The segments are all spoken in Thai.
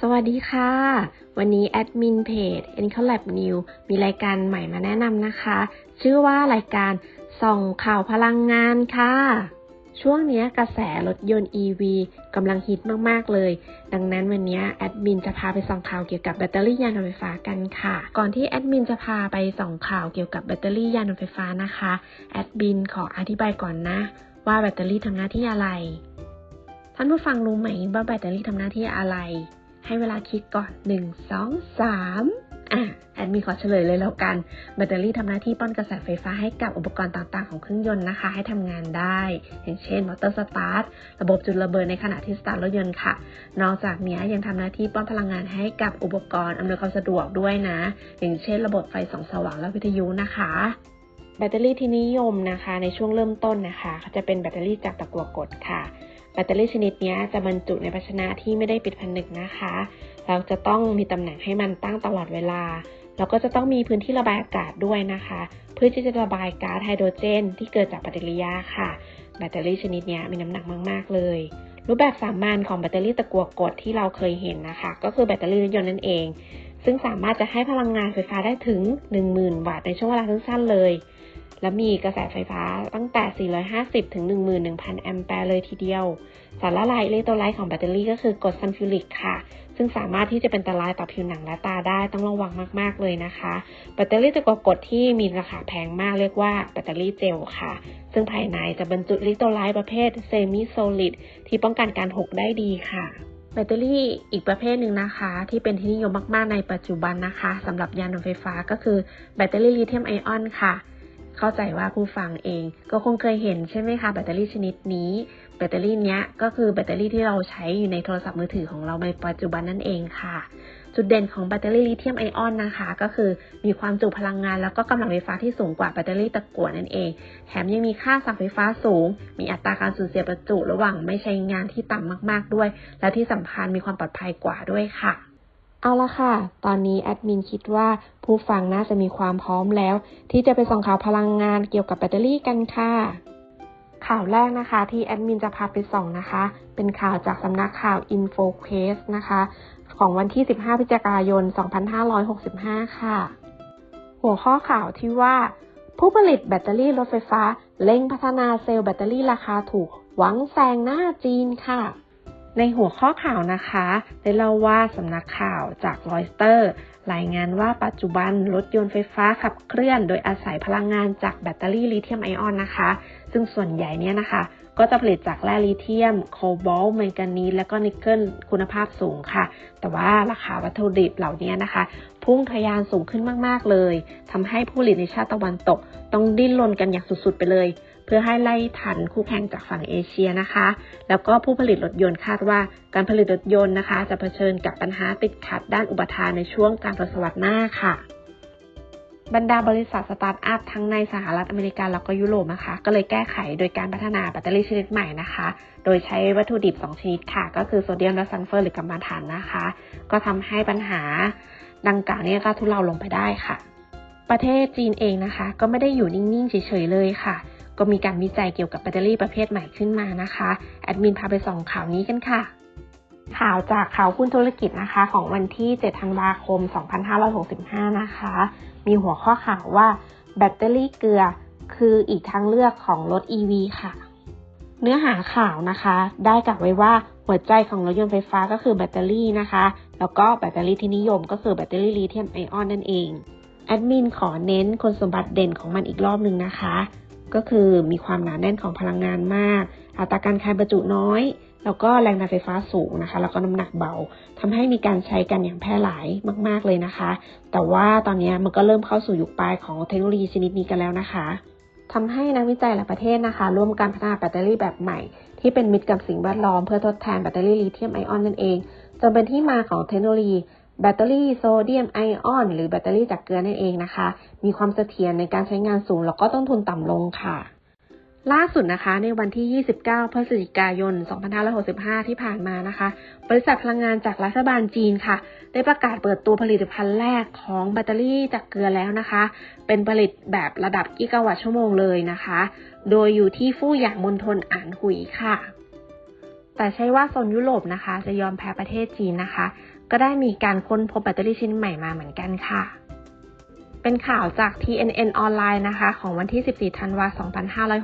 สวัสดีค่ะ วันนี้แอดมินเพจ e n c o l a b New มีรายการใหม่มาแนะนำนะคะ ชื่อว่ารายการส่องข่าวพลังงานค่ะ ช่วงนี้กระแสรถยนต์ EV กำลังฮิตมาก ๆ เลย ดังนั้นวันนี้แอดมินจะพาไปส่องข่าวเกี่ยวกับแบตเตอรี่ยานยนต์ไฟฟ้ากันค่ะ ก่อนที่แอดมินจะพาไปส่องข่าวเกี่ยวกับแบตเตอรี่ยานยนต์ไฟฟ้านะคะแอดมินขออธิบายก่อนนะ ว่าแบตเตอรี่ทำหน้าที่อะไร ท่านผู้ฟังรู้ไหมว่าแบตเตอรี่ทำหน้าที่อะไร ให้เวลาคิดก่อน 1 2 3อะแอดมีขอเฉลยเลยแล้วกัน แบตเตอรี่ทำหน้าที่ป้อนกระแสไฟฟ้าให้กับอุปกรณ์ต่างๆของเครื่องยนต์นะคะ ให้ทำงานได้ อย่างเช่นมอเตอร์สตาร์ทระบบจุดระเบิดในขณะที่สตาร์ทรถยนต์ค่ะ นอกจากนี้ยังทำหน้าที่ป้อนพลังงานให้กับอุปกรณ์อำนวยความสะดวกด้วยนะ อย่างเช่น ระบบไฟส่องสว่างและวิทยุนะคะแบตเตอรี่ที่นิยมนะคะ ในช่วงเริ่มต้นนะคะจะเป็นแบตเตอรี่จากตะกั่วกดค่ะ แบตเตอรี่ชนิดนี้จะบรรจุในภาชนะที่ไม่ได้ปิดผนึกนะคะ เราจะต้องมีตำแหน่งให้มันตั้งตลอดเวลา แล้วก็จะต้องมีพื้นที่ระบายอากาศด้วยนะคะ เพื่อที่จะระบายก๊าซไฮโดรเจน ที่เกิดจากปฏิกิริยาค่ะ แบตเตอรี่ชนิดนี้มีน้ำหนักมากๆ เลย รูปแบบสามัญของแบตเตอรี่ตะกั่วกดที่เราเคยเห็นนะคะ ก็คือแบตเตอรี่รถยนต์นั่นเอง ซึ่งสามารถจะให้พลังงานไฟฟ้าได้ถึง 10,000 วัตต์ในช่วงเวลาสั้นๆเลย และมีกระแสไฟฟ้าตั้งแต่ 450 ถึง 11,000 แอมแปร์เลยทีเดียว สารละลายอิเล็กโทรไลต์ของแบตเตอรี่ก็คือกรดซัลฟิวริกค่ะ ซึ่งสามารถที่จะเป็นอันตรายต่อผิวหนังและตาได้ต้องระวังมาก ๆ เลยนะคะ แบตเตอรี่ตะกั่วกดที่มีราคาแพงมากเรียกว่าแบตเตอรี่เจลค่ะ ซึ่งภายในจะบรรจุอิเล็กโทรไลต์ประเภทเซมิโซลิดที่ป้องกันการหกได้ดีค่ะแบตเตอรี่อีกประเภทหนึ่งนะคะ ที่เป็นที่นิยมมาก ๆ ในปัจจุบันนะคะสำหรับยานยนต์ไฟฟ้าก็คือแบตเตอรี่ลิเธียมไอออนค่ะ เข้าใจว่าผู้ฟังเองก็คงเคยเห็นใช่ไหมคะแบตเตอรี่ชนิดนี้ แบตเตอรี่เนี้ยก็คือแบตเตอรี่ที่เราใช้อยู่ในโทรศัพท์มือถือของเราในปัจจุบันนั่นเองค่ะ จุดเด่นของแบตเตอรี่ลิเธียมไอออนนะคะ ก็คือมีความจุพลังงาน แล้วก็กำลังไฟฟ้าที่สูงกว่าแบตเตอรี่ตะกั่วนั่นเอง แถมยังมีค่าสั่งไฟฟ้าสูง มีอัตราการสูญเสียประจุระหว่างไม่ใช้งานที่ต่ำมาก ๆด้วย และที่สำคัญมีความปลอดภัยกว่าด้วยค่ะ เอาละค่ะ ตอนนี้แอดมินคิดว่าผู้ฟังน่าจะมีความพร้อมแล้ว ที่จะไปส่องข่าวพลังงานเกี่ยวกับแบตเตอรี่กันค่ะ ข่าวแรกนะคะที่แอดมินจะพาไปส่องนะคะ เป็นข่าวจากสำนักข่าว InfoQuest นะคะ ของวันที่ 15 พฤศจิกายน 2565 ค่ะ หัวข้อข่าวที่ว่า ผู้ผลิตแบตเตอรี่รถไฟฟ้าเร่งพัฒนาเซลล์แบตเตอรี่ราคาถูกหวังแซงหน้าจีนค่ะ ในหัวข้อข่าวนะคะ ได้เล่าว่าสำนักข่าวจากรอยสเตอร์ รายงานว่าปัจจุบันรถยนต์ไฟฟ้าขับเคลื่อน โดยอาศัยพลังงานจากแบตเตอรี่ลิเธียมไอออนนะคะ ซึ่งส่วนใหญ่เนี่ยนะคะ ก็จะผลิตจากแร่ลิเธียม โคบอลต์แมงกานีและก็นิกเกิลคุณภาพสูงค่ะ แต่ว่าราคาวัตถุดิบเหล่านี้นะคะ พุ่งทะยานสูงขึ้นมากๆเลยทำให้ผู้ผลิตในชาติตะวันตก ต้องดิ้นรนกันอย่างสุดๆไปเลย เพื่อให้ไล่ทันคู่แข่งจากฝั่งเอเชียนะคะ แล้วก็ผู้ผลิตรถยนต์คาดว่าการผลิตรถยนต์นะคะ จะเผชิญกับปัญหาติดขัดด้านอุปทานในช่วงการทศวรรษหน้าค่ะบรรดาบริษัทสตาร์ทอัพทั้งในสหรัฐอเมริกาแล้วก็ยุโรปนะคะ ก็เลยแก้ไขโดยการพัฒนาแบตเตอรี่ชนิดใหม่นะคะ โดยใช้วัตถุดิบ 2 ชนิดค่ะ ก็คือโซเดียมและซัลเฟอร์หรือกัมมันถันนะคะ ก็ทำให้ปัญหาดังกล่าวนี้ก็ทุเลาลงไปได้ค่ะ ประเทศจีนเองนะคะ ก็ไม่ได้อยู่นิ่ง ๆ เฉย ๆ เลยค่ะ ก็มีการวิจัยเกี่ยวกับแบตเตอรี่ประเภทใหม่ขึ้นมานะคะ แอดมินพาไปส่องข่าวนี้กันค่ะ ข่าวจากข่าวหุ้นธุรกิจนะคะ ของวันที่ 7 ธันวาคม 2565 นะคะ มีหัวข้อข่าวว่าแบตเตอรี่เกลือคืออีกทางเลือกของรถ EV ค่ะ เนื้อหาข่าวนะคะ ได้กลับไว้ว่าหัวใจของรถยนต์ไฟฟ้าก็คือแบตเตอรี่นะคะ แล้วก็แบตเตอรี่ที่นิยมก็คือแบตเตอรี่ลิเธียมไอออนนั่นเอง แอดมินขอเน้นคุณสมบัติเด่นของมันอีกรอบหนึ่งนะคะ ก็คือมีความหนาแน่นของพลังงานมาก อัตราการคายประจุน้อย แล้วก็แรงดันไฟฟ้าสูงนะคะ แล้วก็น้ำหนักเบาทำให้มีการใช้กันอย่างแพร่หลายมาก ๆเลยนะคะ แต่ว่าตอนนี้มันก็เริ่มเข้าสู่ยุคปลายของเทคโนโลยีชนิดนี้กันแล้วนะคะทำให้นักวิจัยหลายประเทศนะคะ ร่วมกันพัฒนาแบตเตอรี่แบบใหม่ ที่เป็นมิตรกับสิ่งแวดล้อมเพื่อทดแทนแบตเตอรี่ลิเธียมไอออนนั่นเองจนเป็นที่มาของเทคโนโลยี แบตเตอรี่โซเดียมไอออน หรือแบตเตอรี่จากเกลือนั่นเองนะคะ มีความเสถียรในการใช้งานสูง แล้วก็ต้นทุนต่ำลงค่ะ ล่าสุดนะคะ ในวันที่ 29 พฤศจิกายน 2565 ที่ผ่านมานะคะ บริษัทพลังงานจากรัฐบาลจีนค่ะ ได้ประกาศเปิดตัวผลิตภัณฑ์แรกของแบตเตอรี่จากเกลือแล้วนะคะ เป็นผลิตแบบระดับกิกะวัตต์ชั่วโมงเลยนะคะ โดยอยู่ที่ฟู่หยางมณฑลอ่านหุยค่ะแต่ใช่ว่าโซนยุโรปนะคะ จะยอมแพ้ประเทศจีนนะคะ ก็ได้มีการค้นพบแบตเตอรี่ชิ้นใหม่มาเหมือนกันค่ะ เป็นข่าวจาก TNN ออนไลน์นะคะ ของวันที่ 14 ธันวาคม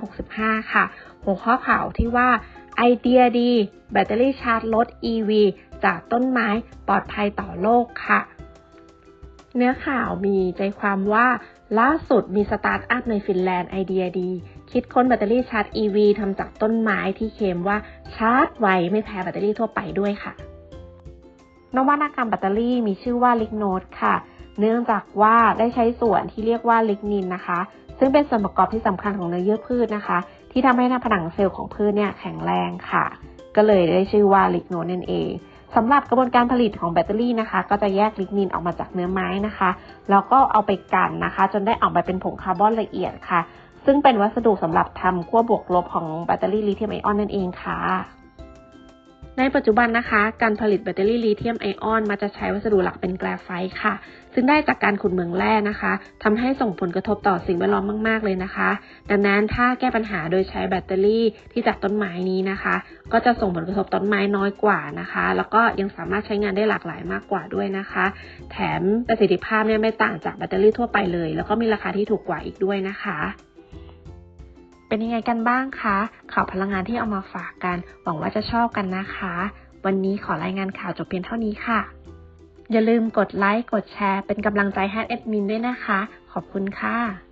2565 ค่ะ หัวข้อข่าวที่ว่าไอเดียดี แบตเตอรี่ชาร์จรถ EV จากต้นไม้ปลอดภัยต่อโลกค่ะ เนื้อข่าวมีใจความว่าล่าสุดมีสตาร์ทอัพในฟินแลนด์ไอเดียดี คิดค้นแบตเตอรี่ชาร์จ EV ทำจากต้นไม้ที่เคมว่าชาร์จไวไม่แพ้แบตเตอรี่ทั่วไปด้วยค่ะ นวัตกรรมแบตเตอรี่มีชื่อว่าลิกโนดค่ะ เนื่องจากว่าได้ใช้ส่วนที่เรียกว่าลิกนินนะคะ ซึ่งเป็นส่วนประกอบที่สำคัญของเนื้อเยื่อพืชนะคะ ที่ทำให้หน้าผนังเซลล์ของพืชเนี่ยแข็งแรงค่ะ ก็เลยได้ชื่อว่าลิกโนดนั่นเองสำหรับกระบวนการผลิตของแบตเตอรี่นะคะ ก็จะแยกลิกนินออกมาจากเนื้อไม้นะคะ แล้วก็เอาไปกันนะคะ จนได้ออกมาเป็นผงคาร์บอนละเอียดค่ะ ซึ่งเป็นวัสดุสำหรับทำขั้วบวกลบของแบตเตอรี่ลิเธียมไอออนนั่นเองค่ะ ในปัจจุบันนะคะ การผลิตแบตเตอรี่ลิเธียมไอออนมาจะใช้วัสดุหลักเป็นแกรไฟต์ค่ะ ซึ่งได้จากการขุดเหมืองแร่นะคะทำให้ส่งผลกระทบต่อสิ่งแวดล้อมมากๆเลยนะคะ ดังนั้นถ้าแก้ปัญหาโดยใช้แบตเตอรี่ที่จากต้นไม้นี้นะคะ ก็จะส่งผลกระทบต้นไม้น้อยกว่านะคะ แล้วก็ยังสามารถใช้งานได้หลากหลายมากกว่าด้วยนะคะ แถมประสิทธิภาพเนี่ยไม่ต่างจากแบตเตอรี่ทั่วไปเลย แล้วก็มีราคาที่ถูกกว่าอีกด้วยนะคะ เป็นยังไงกันบ้างคะ ข่าวพลังงานที่เอามาฝากกัน หวังว่าจะชอบกันนะคะ วันนี้ขอรายงานข่าวจบเพียงเท่านี้ค่ะ อย่าลืมกดไลค์ กดแชร์ เป็นกำลังใจให้แอดมินด้วยนะคะ ขอบคุณค่ะ